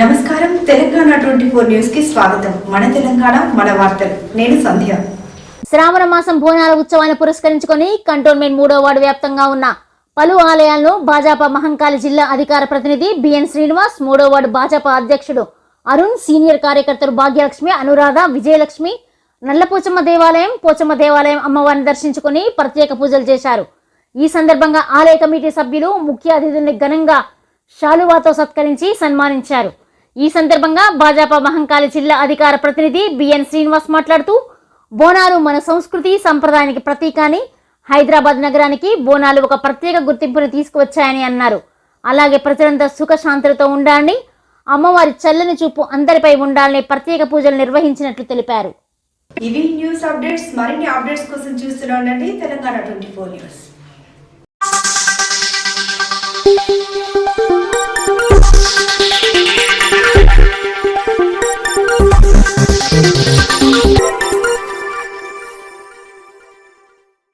నమస్కారం. Telangana twenty four న్యూస్కి స్వాగతం. మన తెలంగాణ మన వార్తలు. నేను సంధ్య. శ్రావణ మాసం బోనాల ఉత్సవాన్ని పురస్కరించుకొని కంటోన్మెంట్ మూడో వార్డు వ్యాప్తంగా ఉన్న పలు ఆలయాలను భాజపా మహంకాళి జిల్లా అధికార ప్రతినిధి బిఎన్ శ్రీనివాస్ మూడో వార్డు భాజపా అధ్యక్షుడు అరుణ్ సీనియర్ కార్యకర్తలు భాగ్యలక్ష్మి అనురాధ విజయలక్ష్మి నల్లపోచమ్మ దేవాలయం పోచమ్మ దేవాలయం అమ్మవారిని దర్శించుకుని ప్రత్యేక పూజలు చేశారు. ఈ సందర్భంగా ఆలయ కమిటీ సభ్యులు ముఖ్య అతిథుల్ని ఘనంగా శాలువాతో సత్కరించి సన్మానించారు. ఈ సందర్భంగా భాజపా మహంకాళి జిల్లా అధికార ప్రతినిధి బిఎన్ శ్రీనివాస్ మాట్లాడుతూ బోనాలు మన సంస్కృతి సంప్రదాయానికి ప్రతీక అని హైదరాబాద్ నగరానికి బోనాలు ఒక ప్రత్యేక గుర్తింపును తీసుకువచ్చాయని అన్నారు. అలాగే ప్రజలంతా సుఖశాంతులతో ఉండాలని అమ్మవారి చల్లని చూపు అందరిపై ఉండాలని ప్రత్యేక పూజలు నిర్వహించినట్లు తెలిపారు. ఇవి న్యూస్ అప్డేట్స్ మరిన్ని అప్డేట్స్ కోసం చూస్తూనే తెలంగాణ ట్వంటీ ఫోర్ న్యూస్.